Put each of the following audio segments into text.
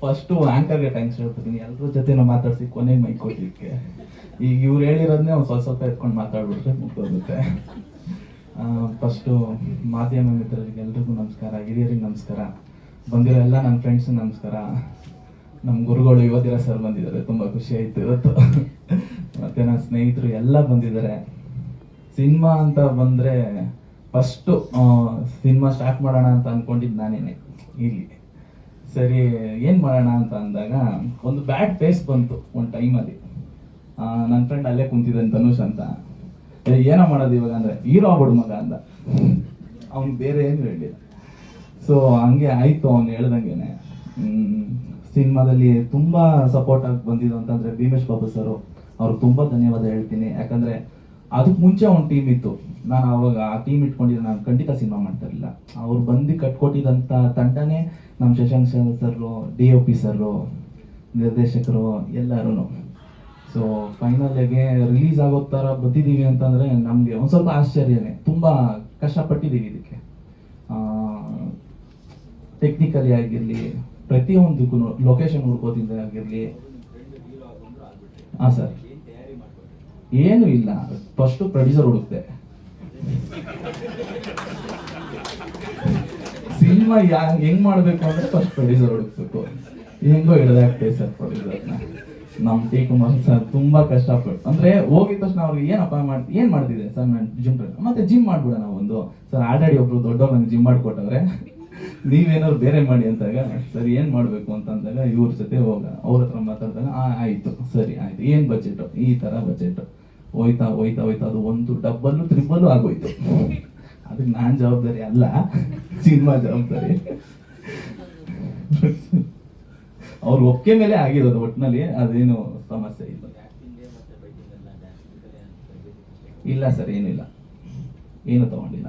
First ಆಂಕರ್ಗೆ thanks ಹೇಳ್ತೀನಿ ಎಲ್ಲರ ಜೊತೆ ಮಾತಾಡ್ಸಿ ಕೊನೆಗೆ ಮೈಕ್ ಕೊಡ್ಲಿಕ್ಕೆ. ಈಗ ಇವ್ರು ಹೇಳಿರೋದನ್ನೇ ಒಂದು ಸ್ವಲ್ಪ ಸ್ವಲ್ಪ ಎತ್ಕೊಂಡು ಮಾತಾಡ್ಬಿಟ್ರೆ ಮುಗ್ದೋಗುತ್ತೆ. ಫಸ್ಟು ಮಾಧ್ಯಮ ಮಿತ್ರರಿಗೆ ಎಲ್ರಿಗೂ ನಮಸ್ಕಾರ, ಹಿರಿಯರಿಗೆ ನಮಸ್ಕಾರ. ಬಂದಿರೋ ಎಲ್ಲ ನನ್ನ ಫ್ರೆಂಡ್ಸ್ ನಮಸ್ಕಾರ. ನಮ್ಮ ಗುರುಗಳು ಯುವತಿರ ಸರ್ ಬಂದಿದ್ದಾರೆ. ತುಂಬ ಖುಷಿ ಆಯ್ತು ಇವತ್ತು. ಮತ್ತು ನನ್ನ ಸ್ನೇಹಿತರು ಎಲ್ಲ ಬಂದಿದ್ದಾರೆ. ಸಿನಿಮಾ ಅಂತ ಬಂದ್ರೆ ಫಸ್ಟ್ ಸಿನಿಮಾ ಸ್ಟಾರ್ಟ್ ಮಾಡೋಣ ಅಂತ ಅಂದ್ಕೊಂಡಿದ್ದು ನಾನೇನೆ. ಇಲ್ಲಿ. ಸರಿ, ಏನು ಮಾಡೋಣ ಅಂತ ಅಂದಾಗ, ಒಂದು ಬ್ಯಾಡ್ ಫೇಸ್ ಬಂತು ಒಂದು ಟೈಮಲ್ಲಿ ನನ್ನ ಫ್ರೆಂಡ್ ಅಲ್ಲೇ ಕುಂತಿದ್ದಾನೆ ಧನುಷ್ ಅಂತ. ಏನೋ ಮಾಡೋದು ಇವಾಗ ಅಂದ್ರೆ, ಹೀರೋ ಆಗ್ಬಿಡು ಮಗ ಅಂದ ಅವ್ನು ಬೇರೆ ಏನು ಹೇಳಿಲ್ಲ. ಸೊ ಹಂಗೆ ಆಯ್ತು ಅವ್ನು ಹೇಳ್ದಂಗೆನೆ. ಸಿನಿಮಾದಲ್ಲಿ ತುಂಬಾ ಸಪೋರ್ಟ್ ಆಗಿ ಬಂದಿದ್ದು ಅಂತಂದ್ರೆ ಭೀಮೇಶ್ ಬಾಬು ಸರ್. ಅವ್ರಿಗೆ ತುಂಬಾ ಧನ್ಯವಾದ ಹೇಳ್ತೀನಿ. ಯಾಕಂದ್ರೆ ಅದಕ್ಕೆ ಮುಂಚೆ ಒಂದು ಟೀಮ್ ಇತ್ತು. ನಾನು ಅವಾಗ ಆ ಟೀಮ್ ಇಟ್ಕೊಂಡಿದ್ದೆ ನಾನು ಖಂಡಿತ ಸಿನಿಮಾ ಮಾಡ್ತಾ ಇರಲಿಲ್ಲ. ಅವ್ರು ಬಂದು ಕಟ್ಕೊಟ್ಟಿದ್ದಂಥ ತಂಡನೇ ನಮ್ಮ Shashank sir D O P sir ನಿರ್ದೇಶಕರು ಎಲ್ಲರೂ ಸೊ ಫೈನಲ್ಗೆ ರಿಲೀಸ್ ಆಗೋ ಥರ ಬಂದಿದ್ದೀವಿ ಅಂತಂದರೆ ನಮಗೆ ಒಂದು ಸ್ವಲ್ಪ ಆಶ್ಚರ್ಯನೇ. ತುಂಬ ಕಷ್ಟಪಟ್ಟಿದ್ದೀವಿ ಇದಕ್ಕೆ. ಟೆಕ್ನಿಕಲಿ ಆಗಿರಲಿ ಪ್ರತಿಯೊಂದಕ್ಕೂ ಲೊಕೇಶನ್ ಹುಡ್ಕೋದಿಂದ ಆಗಿರಲಿ. ಹಾಂ ಸರ್. ಏನು ಇಲ್ಲ. ಫಸ್ಟ್ ಪ್ರೊಡ್ಯೂಸರ್ ಹುಡುಕ್ತೆ ಸಿನಿಮಾ ಯಾ ಹೆಂಗ್ ಮಾಡ್ಬೇಕು ಅಂದ್ರೆ ಫಸ್ಟ್ ಪ್ರೊಡ್ಯೂಸರ್ ಹುಡುಕ್ಬೇಕು. ಹೆಂಗೋ ಹಿಡ್ದಾಗ್ತೇವೆ ಸರ್ ಪ್ರೊಡ್ಯೂಸರ್ನ ನಮ್ ಟಿ ಕುಮಾರ್ ಸರ್ ತುಂಬಾ ಕಷ್ಟಪಟ್ಟು ಅಂದ್ರೆ ಹೋಗಿದ ತಕ್ಷಣ ಅವ್ರಿಗೆ ಏನಪ್ಪ ಮಾಡ್ತಿ ಏನ್ ಮಾಡ್ತಿದೆ? ಸರ್ ನಾನು ಜಿಮ್ ಮತ್ತೆ ಜಿಮ್ ಮಾಡ್ಬಿಡೋಣ ಒಂದು. ಸರ್ ಆಲ್ರೆಡಿ ಒಬ್ರು ದೊಡ್ಡವ್ರು ನಂಗೆ ಜಿಮ್ ಮಾಡ್ಕೊಟ್ಟವ್ರೆ. ನೀವೇನಾದ್ರು ಬೇರೆ ಮಾಡಿ ಅಂತಾಗ, ಸರಿ, ಏನ್ ಮಾಡ್ಬೇಕು ಅಂತ ಅಂದಾಗ ಇವ್ರ ಜೊತೆ ಹೋಗ ಅವ್ರ ಹತ್ರ ಮಾತಾಡಿದಾಗ ಆಯ್ತು. ಸರಿ, ಆಯ್ತು. ಏನ್ ಬಜೆಟ್ ಈ ತರ ಬಜೆಟ್ ಹೋಯ್ತಾ ಹೋಯ್ತಾ ಹೋಯ್ತಾ ಅದು ಒಂದು ಡಬ್ಬಲ್ಲು ತ್ರಿಬ್ಬಲ್ಲು ಆಗೋಯ್ತು. ಅದಕ್ಕೆ ನಾನ್ ಜವಾಬ್ದಾರಿ ಅಲ್ಲ ಸಿನಿಮಾ ಜವಾಬ್ದಾರಿ. ಅವ್ರ ಒಪ್ಪಿಗೆ ಮೇಲೆ ಆಗಿರೋದು ಒಟ್ಟಿನಲ್ಲಿ ಅದೇನು ಸಮಸ್ಯೆ ಇಲ್ಲ. ಇಲ್ಲ ಸರ್ ಏನಿಲ್ಲ ಏನು ತಗೊಂಡಿಲ್ಲ.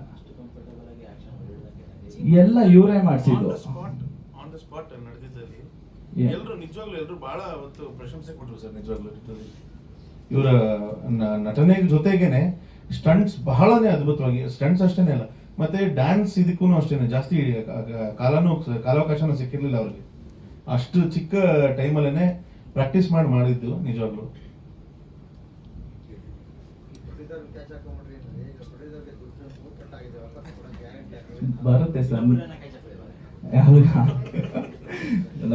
ಎಲ್ಲ ಇವರೇ ಮಾಡಿಸಿದ್ದು. ಸ್ಪಾಟ್ ಆನ್ ದ ಸ್ಪಾಟ್ ನಡೆದಿದ್ದಲ್ಲಿ ಎಲ್ಲರೂ ನಿಜವಾಗ್ಲೂ ಎಲ್ಲರೂ ಬಹಳ ಅವತ್ತು ಪ್ರಶಂಸೆ ಕೊಟ್ಟರು ಸರ್ ನಿಜವಾಗ್ಲೂ. ಇವರ ನ- ನಟನೆ ಜೊತೆಗೇನೆ ಸ್ಟಂಟ್ಸ್ ಬಹಳನೇ ಅದ್ಭುತವಾಗಿ ಸ್ಟಂಟ್ಸ್ ಅಷ್ಟೇನೆ ಅಲ್ಲ ಮತ್ತೆ ಡ್ಯಾನ್ಸ್ ಇದಕ್ಕೂ ಅಷ್ಟೇನೆ ಜಾಸ್ತಿ ಕಾಲನೂ ಕಾಲಾವಕಾಶನೂ ಸಿಕ್ಕಿರ್ಲಿಲ್ಲ ಅವ್ರಿಗೆ. ಅಷ್ಟು ಚಿಕ್ಕ ಟೈಮಲ್ಲೇನೆ ಪ್ರಾಕ್ಟೀಸ್ ಮಾಡಿ ಮಾಡಿದ್ದು ನಿಜವಾಗ್ಲು. ಬರುತ್ತೆ ಸರ್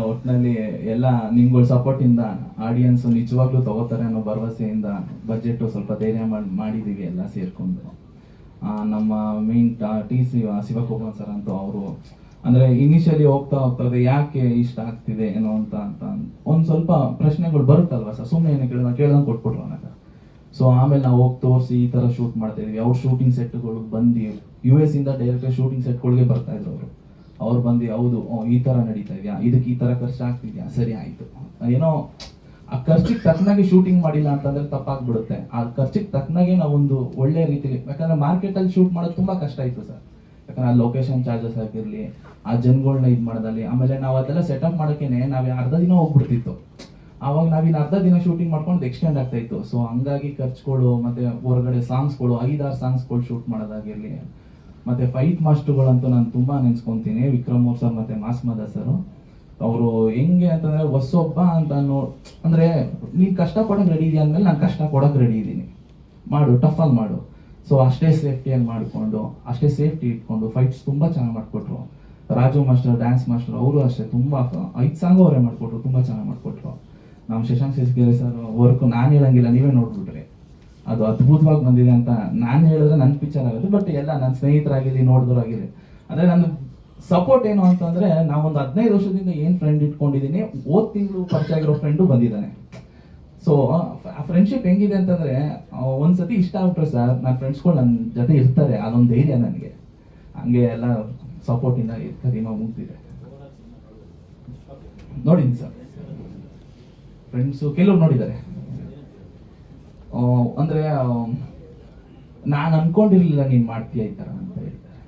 ಒಟ್ಟಿನಲ್ಲಿ ಎಲ್ಲ ನಿಮ್ಗಳ ಸಪೋರ್ಟ್ ಇಂದ ಆಡಿಯನ್ಸ್ ನಿಜವಾಗ್ಲೂ ತಗೋತಾರೆ ಅನ್ನೋ ಭರವಸೆಯಿಂದ ಬಜೆಟ್ ಸ್ವಲ್ಪ ಧೈರ್ಯ ಮಾಡಿ, ಮಾಡಿದೀವಿ ಎಲ್ಲ ಸೇರ್ಕೊಂಡು. ನಮ್ಮ main T C Shivakumar sir ಅಂತ ಅವರು, ಅಂದ್ರೆ ಇನಿಷಿಯಲಿ ಹೋಗ್ತಾ ಹೋಗ್ತಾ ಯಾಕೆ ಇಷ್ಟ ಆಗ್ತಿದೆ ಏನೋ ಅಂತ ಅಂತ ಒಂದ್ ಸ್ವಲ್ಪ ಪ್ರಶ್ನೆಗಳು ಬರುತ್ತಲ್ವಾ ಸರ್ ಸುಮ್ಮನೆ ಏನು ಕೇಳಿದ ಕೇಳ್ದಂಗೆ ಕೊಟ್ಬಿಟ್ರು ನನಗೆ ಸೊ ಆಮೇಲೆ ನಾವು ಹೋಗಿ ತೋರಿಸಿ ಈ ತರ ಶೂಟ್ ಮಾಡ್ತಾ ಇದೀವಿ. ಅವ್ರ ಶೂಟಿಂಗ್ ಸೆಟ್ಗಳು ಬಂದು ಯು ಎಸ್ ಇಂದ ಡೈರೆಕ್ಟ್ ಶೂಟಿಂಗ್ ಸೆಟ್ಗಳಿಗೆ ಬರ್ತಾ ಇದ್ರು ಅವರು. ಅವ್ರು ಬಂದು, ಹೌದು ಈ ತರ ನಡೀತಾ ಇದೆಯಾ? ಇದಕ್ಕೆ ಈ ತರ ಖರ್ಚು ಆಗ್ತಿದ್ಯಾ? ಸರಿ, ಆಯ್ತು. ಏನೋ, ಆ ಖರ್ಚಿಗೆ ತಕ್ಕನಾಗಿ ಶೂಟಿಂಗ್ ಮಾಡಿಲ್ಲ ಅಂತಂದ್ರೆ ತಪ್ಪಾಗ್ಬಿಡುತ್ತೆ. ಆ ಖರ್ಚಿಗೆ ತಕ್ಕನಾಗೆ ನಾವೊಂದು ಒಳ್ಳೆ ರೀತಿಲಿ, ಯಾಕಂದ್ರೆ ಮಾರ್ಕೆಟ್ ಅಲ್ಲಿ ಶೂಟ್ ಮಾಡೋದು ತುಂಬಾ ಕಷ್ಟ ಇತ್ತು ಸರ್. ಯಾಕಂದ್ರೆ ಆ ಲೊಕೇಶನ್ ಚಾರ್ಜಸ್ ಆಗಿರ್ಲಿ ಆ ಜನಗಳನ್ನ ಇದು ಮಾಡೋದಲ್ಲಿ, ಆಮೇಲೆ ನಾವು ಅದೆಲ್ಲ ಸೆಟಪ್ ಮಾಡೋಕ್ಕೇನೆ ನಾವು ಅರ್ಧ ದಿನ ಹೋಗ್ಬಿಡ್ತಿತ್ತು. ಅವಾಗ ನಾವಿನ ಅರ್ಧ ದಿನ ಶೂಟಿಂಗ್ ಮಾಡ್ಕೊಂಡು ಎಕ್ಸ್ಟೆಂಡ್ ಆಗ್ತಾ ಇತ್ತು. ಸೊ ಹಂಗಾಗಿ ಖರ್ಚುಗಳು, ಮತ್ತೆ ಹೊರಗಡೆ ಸಾಂಗ್ಸ್ಗಳು ಐದಾರು ಸಾಂಗ್ಸ್ಗಳು ಶೂಟ್ ಮಾಡೋದಾಗಿರ್ಲಿ ಮತ್ತೆ ಫೈಟ್ ಮಾಸ್ಟರ್ಗಳಂತೂ ನಾನು ತುಂಬಾ ನೆನ್ಸ್ಕೊಂತೀನಿ. ವಿಕ್ರಮ್ ಅವ್ರ ಸರ್ ಮತ್ತೆ ಮಾಸ್ಮದ ಸರ್. ಅವರು ಹೆಂಗೆ ಅಂತಂದ್ರೆ ಹೊಸೊಬ್ಬ ಅಂತ ನೋ ಅಂದ್ರೆ ನೀನ್ ಕಷ್ಟ ಪಡಕ್ ರೆಡಿ ಇದೆಯಾ ಅಂದ್ಮೇಲೆ ನಾನು ಕಷ್ಟ ಕೊಡಕ್ ರೆಡಿ ಇದ್ದೀನಿ. ಮಾಡು ಟಫ್ ಆಗಿ ಮಾಡು. ಸೊ ಅಷ್ಟೇ ಸೇಫ್ಟಿಯಾಗಿ ಮಾಡಿಕೊಂಡು, ಅಷ್ಟೇ ಸೇಫ್ಟಿ ಇಟ್ಕೊಂಡು ಫೈಟ್ಸ್ ತುಂಬಾ ಚೆನ್ನಾಗಿ ಮಾಡ್ಕೊಟ್ರು. ರಾಜು ಮಾಸ್ಟರ್ ಡ್ಯಾನ್ಸ್ ಮಾಸ್ಟರ್ ಅವರು ಅಷ್ಟೇ ತುಂಬಾ ಐದು ಸಾಂಗ್ ಅವರೇ ಮಾಡ್ಕೊಟ್ರು, ತುಂಬಾ ಚೆನ್ನಾಗಿ ಮಾಡ್ಕೊಟ್ರು. ನಮ್ಮ ಶಶಾಂಕ್ ಶೇಷಗಿರಿ ಸರ್ ವರ್ಕ್ ನಾನು ಹೇಳಂಗಿಲ್ಲ, ನೀವೇ ನೋಡ್ಬಿಟ್ರಿ ಅದು ಅದ್ಭುತವಾಗಿ ಬಂದಿದೆ ಅಂತ ನಾನು ಹೇಳಿದ್ರೆ ನನ್ನ ಪಿಕ್ಚರ್ ಆಗುತ್ತೆ ಬಟ್ ಎಲ್ಲ ನನ್ನ ಸ್ನೇಹಿತರಾಗಿರ್ಲಿ ನೋಡಿದ್ರಾಗಿರಲಿ ಅಂದ್ರೆ ನನ್ನ ಸಪೋರ್ಟ್ ಏನು ಅಂತಂದ್ರೆ ನಾವೊಂದು ಹದಿನೈದು ವರ್ಷದಿಂದ ಏನು ಫ್ರೆಂಡ್ ಇಟ್ಕೊಂಡಿದ್ದೀನಿ ಓದ್ ತಿಂಗಳು ಪರಿಚಯ ಆಗಿರೋ ಫ್ರೆಂಡು ಬಂದಿದ್ದಾನೆ. ಸೊ ಆ ಫ್ರೆಂಡ್ಶಿಪ್ ಹೆಂಗಿದೆ ಅಂತಂದ್ರೆ ಒಂದ್ಸತಿ ಇಷ್ಟ ಆಗ್ಬಿಟ್ರೆ ಸರ್ ನನ್ನ ಫ್ರೆಂಡ್ಸ್ಗಳು ನನ್ನ ಜೊತೆ ಇರ್ತಾರೆ, ಅದೊಂದು ಧೈರ್ಯ ನನಗೆ. ಹಂಗೆ ಎಲ್ಲ ಸಪೋರ್ಟ್ ಇಂದ ಕರಿಮಾ ಮುಗ್ದಿದೆ. ನೋಡಿದ್ದೀನಿ ಸರ್ ಫ್ರೆಂಡ್ಸು ಕೆಲವ್ರು ನೋಡಿದ್ದಾರೆ. ಅಂದ್ರೆ ನಾನು ಅನ್ಕೊಂಡಿರ್ಲಿಲ್ಲ ನೀನ್ ಮಾಡ್ತೀಯ ಈ ತರ ಅಂತ ಹೇಳ್ತಾರೆ.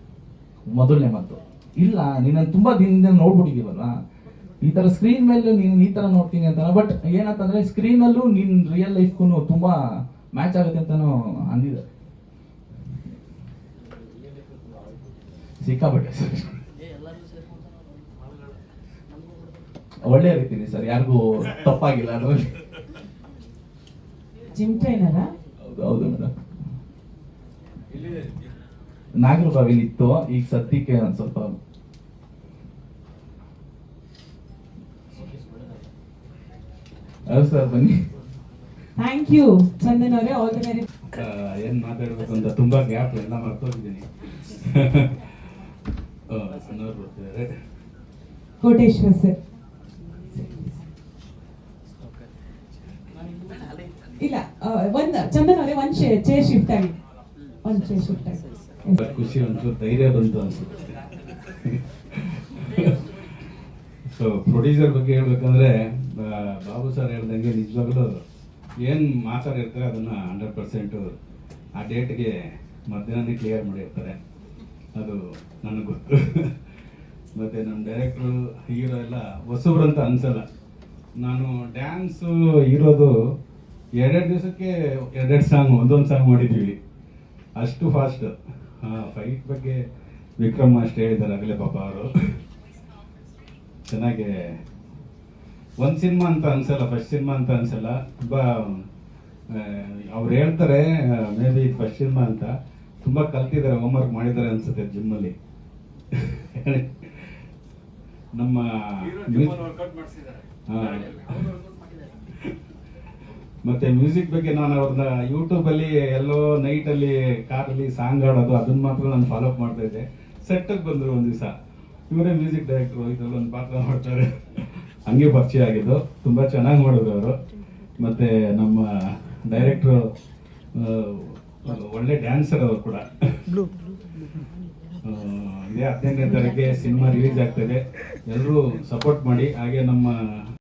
ಮೊದಲನೇ ಮಾತು. ಇಲ್ಲ ನೀನು ತುಂಬಾ ದಿನದಿಂದ ನೋಡ್ಬಿಟ್ಟಿದೀವಲ್ಲ ಈ ತರ ಸ್ಕ್ರೀನ್ ಮೇಲೆ ನೀನು ಈ ತರ ನೋಡ್ತೀನಿ ಅಂತ ಬಟ್ ಏನಂತಂದ್ರೆ ಸ್ಕ್ರೀನ್ ಅಲ್ಲೂ ನಿನ್ ರಿಯಲ್ ಲೈಫ್ಗೂ ತುಂಬಾ ಮ್ಯಾಚ್ ಆಗುತ್ತೆ ಅಂತಾನು ಅಂದಿದ್ದಾರೆ ಸಿಕ್ಕಾಪಟ್ಟೆ ಸರ್. ಒಳ್ಳೆ ರೀತಿಲಿ ಸರ್, ಯಾರಿಗೂ ತಪ್ಪಾಗಿಲ್ಲ ಅದರಲ್ಲಿ ಜಿಮ್ ಟ್ರೈನರಾ ಹೌದು ಹೌದು ಮೇಡಮ್ ನಾಗರಬಾವಿಲಿ ಇತ್ತು ಈಗ ಸದ್ಯಕ್ಕೆ ಒಂದು ಸ್ವಲ್ಪ ಹೌದು ಸರ್ ಬನ್ನಿ. ಥ್ಯಾಂಕ್ ಯು ಚಂದನ್ ಅವರೇ ಆಲ್ ದಿ ವೆರಿ ಏನು ಮಾತಾಡ್ಬೇಕು ಅಂತ ತುಂಬಾ ಗ್ಯಾಪ್ ಎಲ್ಲ ಮರ್ತೋಗಿದ್ದೀನಿ. ಕೋಟೇಶ್ವರ್ ಸರ್ ಇಲ್ಲ ಒಂದ್ ಚಂದನ್ ಅವರೇ, ಒಂದ್ ಚೇರ್ ಶಿಫ್ಟ್ ಆಗಿ. ಒಂದ್ ಚೇರ್ ಶಿಫ್ಟ್ ಆಗಿ. ಖುಷಿ, ಒಂಚೂರು ಧೈರ್ಯ ಬಂತು ಅನ್ಸುತ್ತೆ. ಸೊ ಪ್ರೊಡ್ಯೂಸರ್ ಬಗ್ಗೆ ಹೇಳ್ಬೇಕಂದ್ರೆ ಬಾಬು ಸರ್ ಹೇಳ್ದಂಗೆ ನಿಜವಾಗ್ಲೂ ಏನ್ ಮಾತಾಡಿರ್ತಾರೆ ಅದನ್ನ ಹಂಡ್ರೆಡ್ ಪರ್ಸೆಂಟ್ ಆ ಡೇಟ್ಗೆ ಮಧ್ಯಾಹ್ನ ಕ್ಲಿಯರ್ ಮಾಡಿರ್ತಾರೆ. ಅದು ನನಗೆ ಗೊತ್ತು. ಮತ್ತೆ ನಮ್ಮ ಡೈರೆಕ್ಟ್ರು ಹೀರೋ ಎಲ್ಲ ಹೊಸಬ್ರು ಅಂತ ಅನ್ಸಲ್ಲ. ನಾನು ಡ್ಯಾನ್ಸು ಇರೋದು ಎರಡೆರಡು ದಿವಸಕ್ಕೆ ಎರಡೆರಡು ಸಾಂಗ್ ಒಂದೊಂದು ಸಾಂಗ್ ಮಾಡಿದ್ದೀವಿ. ಅಷ್ಟು ಫಾಸ್ಟ್ ಫೈಟ್ ಬಗ್ಗೆ ವಿಕ್ರಮ್ ಅಷ್ಟು ಹೇಳಿದ್ದಾರೆ ಆಗಲೇ ಪಾಪ ಅವರು. ಚೆನ್ನಾಗಿ ಒಂದು ಸಿನಿಮಾ ಅಂತ ಅನ್ಸಲ್ಲ ಫಸ್ಟ್ ಸಿನಿಮಾ ಅಂತ ಅನ್ಸಲ್ಲ. ತುಂಬ ಅವ್ರು ಹೇಳ್ತಾರೆ ಮೇ ಬಿ ಫಸ್ಟ್ ಸಿನಿಮಾ ಅಂತ. ತುಂಬ ಕಲ್ತಿದ್ದಾರೆ ಹೋಮ್ವರ್ಕ್ ಮಾಡಿದ್ದಾರೆ ಅನ್ಸುತ್ತೆ ಜಿಮ್ಮಲ್ಲಿ ನಮ್ಮ ಹಾ. ಮತ್ತೆ ಮ್ಯೂಸಿಕ್ ಬಗ್ಗೆ ನಾನು ಅವ್ರನ್ನ ಯೂಟ್ಯೂಬ್ ಅಲ್ಲಿ ಎಲ್ಲೋ ನೈಟ್ ಅಲ್ಲಿ ಕಾರಲ್ಲಿ ಸಾಂಗ್ ಆಡೋದು ಅದನ್ನ ಮಾತ್ರ ನಾನು ಫಾಲೋ ಅಪ್ ಮಾಡ್ತಾ ಇದ್ದೆ. ಸೆಟ್ ಬಂದ್ರು ಒಂದ್ ದಿವಸ. ಇವರೇ ಮ್ಯೂಸಿಕ್ ಡೈರೆಕ್ಟರ್ ಇದ್ರಲ್ಲಿ ಒಂದು ಪಾತ್ರ ಮಾಡ್ತಾರೆ. ಹಂಗೆ ಪರಿಚಯ ಆಗಿದ್ದು. ತುಂಬಾ ಚೆನ್ನಾಗಿ ಮಾಡಿದ್ರು ಅವರು. ಮತ್ತೆ ನಮ್ಮ ಡೈರೆಕ್ಟ್ರು ಒಳ್ಳೆ ಡ್ಯಾನ್ಸರ್ ಅವರು ಕೂಡ. ಇದೇ ಹದಿನೈದನೇ ತಾರೀಕಿಗೆ ಸಿನಿಮಾ ರಿಲೀಸ್ ಆಗ್ತದೆ ಎಲ್ಲರೂ ಸಪೋರ್ಟ್ ಮಾಡಿ. ಹಾಗೆ ನಮ್ಮ